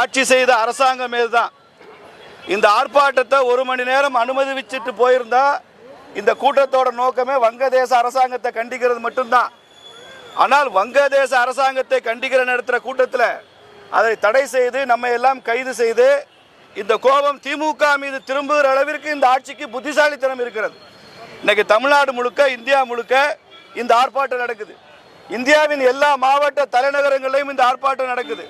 ஆட்சி செய்த அரசாங்கம் தான் இந்த ஆர்ப்பாட்டத்தை ஒரு மணி நேரம் அனுமதி வச்சுட்டு போயிருந்தா இந்த கூட்டத்தோட நோக்கமே வங்கதேச அரசாங்கத்தை கண்டிக்கிறது மட்டும்தான். ஆனால் வங்கதேச அரசாங்கத்தை கண்டிக்கிற நடத்துகிற கூட்டத்தில் அதை தடை செய்து நம்ம எல்லாம் கைது செய்து இந்த கோபம் திமுக மீது திரும்புகிற அளவிற்கு இந்த ஆட்சிக்கு புத்திசாலித்தனம் இருக்கிறது. இன்னைக்கு தமிழ்நாடு முழுக்க இந்தியா முழுக்க இந்த ஆர்ப்பாட்டம் நடக்குது. இந்தியாவின் எல்லா மாவட்ட தலைநகரங்களிலும் இந்த ஆர்ப்பாட்டம் நடக்குது.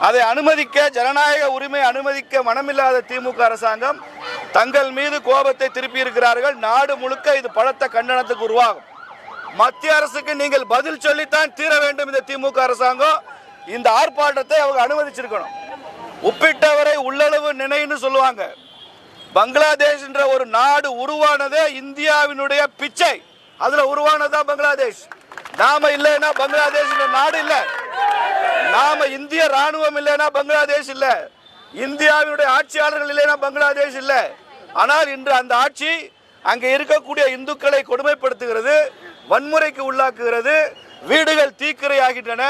அதை அனுமதிக்க ஜனநாயக உரிமை அனுமதிக்க மனமில்லாத திமுக அரசாங்கம் தங்கள் மீது கோபத்தை திருப்பி இருக்கிறார்கள் நாடு முழுக்க இது பலத்த கண்டனத்துக்கு உருவாகும். மத்திய அரசுக்கு நீங்கள் பதில் சொல்லித்தான் தீர வேண்டும் இந்த திமுக அரசாங்கம். இந்த ஆர்ப்பாட்டத்தை அவங்க அனுமதிச்சிருக்கணும். உப்பிட்டவரை உள்ளளவு நினைன்னு சொல்லுவாங்க. பங்களாதேஷ் என்ற ஒரு நாடு உருவானதே இந்தியாவினுடைய பிச்சை. அதுல உருவானதுதான் பங்களாதேஷ். நாம இல்லைன்னா பங்களாதேஷ் நாடு இல்லை. நாம இந்திய ராணுவம் இல்லைன்னா பங்களாதேஷ் இல்ல. இந்தியாவினுடைய ஆட்சியாளர்கள் இல்லைன்னா பங்களாதேஷ் இல்ல. ஆனால் இன்று அந்த ஆட்சி அங்கே இருக்கக்கூடிய இந்துக்களை கொடுமைப்படுத்துகிறது வன்முறைக்கு உள்ளாக்குகிறது வீடுகள் தீக்கிரையாகின்றன.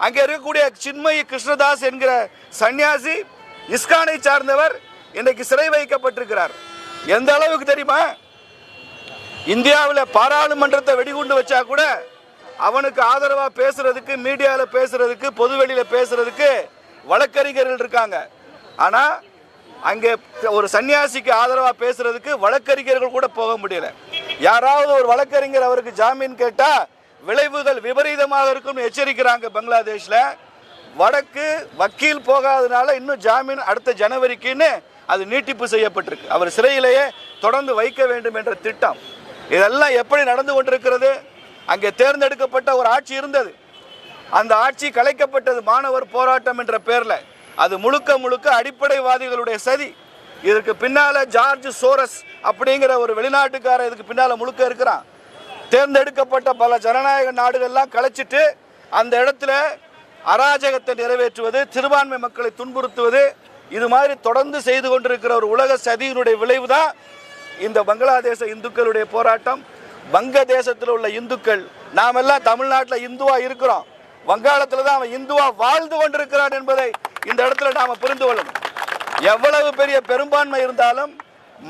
அங்கே இருக்கக்கூடிய சின்மயி கிருஷ்ணதாஸ் என்கிற சன்னியாசி இஸ்கானை சார்ந்தவர் இன்றைக்கு சிறை வைக்கப்பட்டிருக்கிறார். எந்த அளவுக்கு தெரியுமா? இந்தியாவில் பாராளுமன்றத்தை வெடிகுண்டு வச்சா கூட அவனுக்கு ஆதரவாக பேசுறதுக்கு மீடியாவில் பேசுறதுக்கு பொதுவெளியில் பேசுறதுக்கு வழக்கறிஞர்கள் இருக்காங்க. ஆனால் அங்கே ஒரு சன்னியாசிக்கு ஆதரவாக பேசுறதுக்கு வழக்கறிஞர்கள் கூட போக முடியல. யாராவது ஒரு வழக்கறிஞர் அவருக்கு ஜாமீன் கேட்டால் விளைவுகள் விபரீதமாக இருக்கும்னு எச்சரிக்கிறாங்க பங்களாதேஷில். வடக்கு வக்கீல் போகாதனால இன்னும் ஜாமீன் அடுத்த ஜனவரிக்குன்னு அது நீட்டிப்பு செய்யப்பட்டிருக்கு. அவர் சிறையிலேயே தொடர்ந்து வைக்க வேண்டும் என்ற திட்டம். இதெல்லாம் எப்படி நடந்து கொண்டிருக்கிறது? அங்கே தேர்ந்தெடுக்கப்பட்ட ஒரு ஆட்சி இருந்தது. அந்த ஆட்சி கலைக்கப்பட்டது மாணவர் போராட்டம் என்ற பெயரில் அது முழுக்க முழுக்க அடிப்படைவாதிகளுடைய சதி. இதற்கு பின்னால ஜார்ஜ் சோரஸ் அப்படிங்கிற ஒரு வெளிநாட்டுக்காரர் இதுக்கு பின்னால முழுக்க இருக்கிறான். தேர்ந்தெடுக்கப்பட்ட பல ஜனநாயக நாடுகள்லாம் கலைச்சிட்டு அந்த இடத்துல அராஜகத்தை நிறைவேற்றுவது சிறுபான்மை மக்களை துன்புறுத்துவது இது மாதிரி தொடர்ந்து செய்து கொண்டிருக்கிற ஒரு உலக சதியினுடைய விளைவு தான் இந்த பங்களாதேச இந்துக்களுடைய போராட்டம். வங்கதேசத்தில் உள்ள இந்துக்கள் நாம் எல்லாம் தமிழ்நாட்டில் இந்துவா இருக்கிறோம். வங்காளத்தில் தான் அவன் இந்துவா வாழ்ந்து கொண்டிருக்கிறான் என்பதை இந்த இடத்துல நாம் புரிந்து கொள்ளணும். எவ்வளவு பெரிய பெரும்பான்மை இருந்தாலும்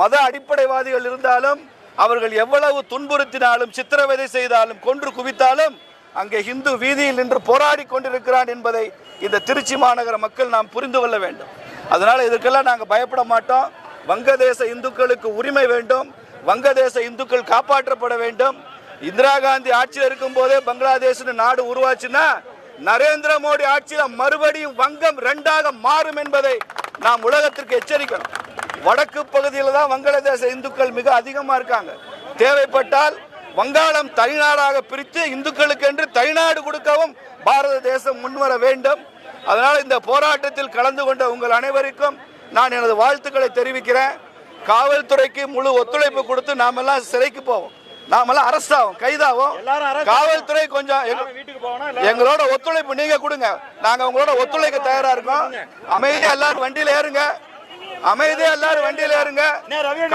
மத அடிப்படைவாதிகள் இருந்தாலும் அவர்கள் எவ்வளவு துன்புறுத்தினாலும் சித்திரவதை செய்தாலும் கொன்று குவித்தாலும் அங்கே இந்து வீதியில் நின்று போராடி கொண்டிருக்கிறான் என்பதை இந்த திருச்சி மாநகர மக்கள் நாம் புரிந்து கொள்ள வேண்டும். அதனால் இதற்கெல்லாம் நாங்கள் பயப்பட மாட்டோம். வங்கதேச இந்துக்களுக்கு உரிமை வேண்டும். வங்கதேச இந்துக்கள் காப்பாற்றப்பட வேண்டும். இந்திரா காந்தி ஆட்சியில் இருக்கும் போதே பங்களாதேஷ்னு நாடு உருவாச்சுன்னா நரேந்திர மோடி ஆட்சியில மறுபடியும் வங்கம் ரெண்டாக மாறும் என்பதை நாம் உலகத்திற்கு எச்சரிக்கணும். வடக்கு பகுதியில் தான் வங்களாதேச இந்துக்கள் மிக அதிகமாக இருக்காங்க. தேவைப்பட்டால் வங்காளம் தனிநாடாக பிரித்து இந்துக்களுக்கு என்று தனிநாடு கொடுக்கவும் பாரத தேசம் முன்வர வேண்டும். அதனால் இந்த போராட்டத்தில் கலந்து கொண்ட உங்கள் அனைவருக்கும் நான் எனது வாழ்த்துக்களை தெரிவிக்கிறேன். காவல்துறைக்கு முழு ஒத்துழைப்பு கொடுத்து நாமெல்லாம் சிறைக்கு போவோம். நாமெல்லாம் அரெஸ்ட் ஆகும் கைதாகும் காவல்துறை கொஞ்சம் எங்களோட ஒத்துழைப்பு நீங்க கொடுங்க. நாங்க உங்களோட ஒத்துழைக்க தயாரா இருக்கோம். அமைதியா எல்லாரும் வண்டியில ஏறுங்க. அமைதியா எல்லாரும் வண்டியில ஏறுங்க.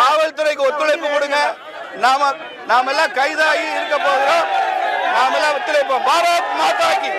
காவல்துறைக்கு ஒத்துழைப்பு கொடுங்க. நாம நாம எல்லாம் கைதாகி இருக்க போகிறோம். நாம எல்லாம் ஒத்துழைப்போம். பாரத் மாதா கி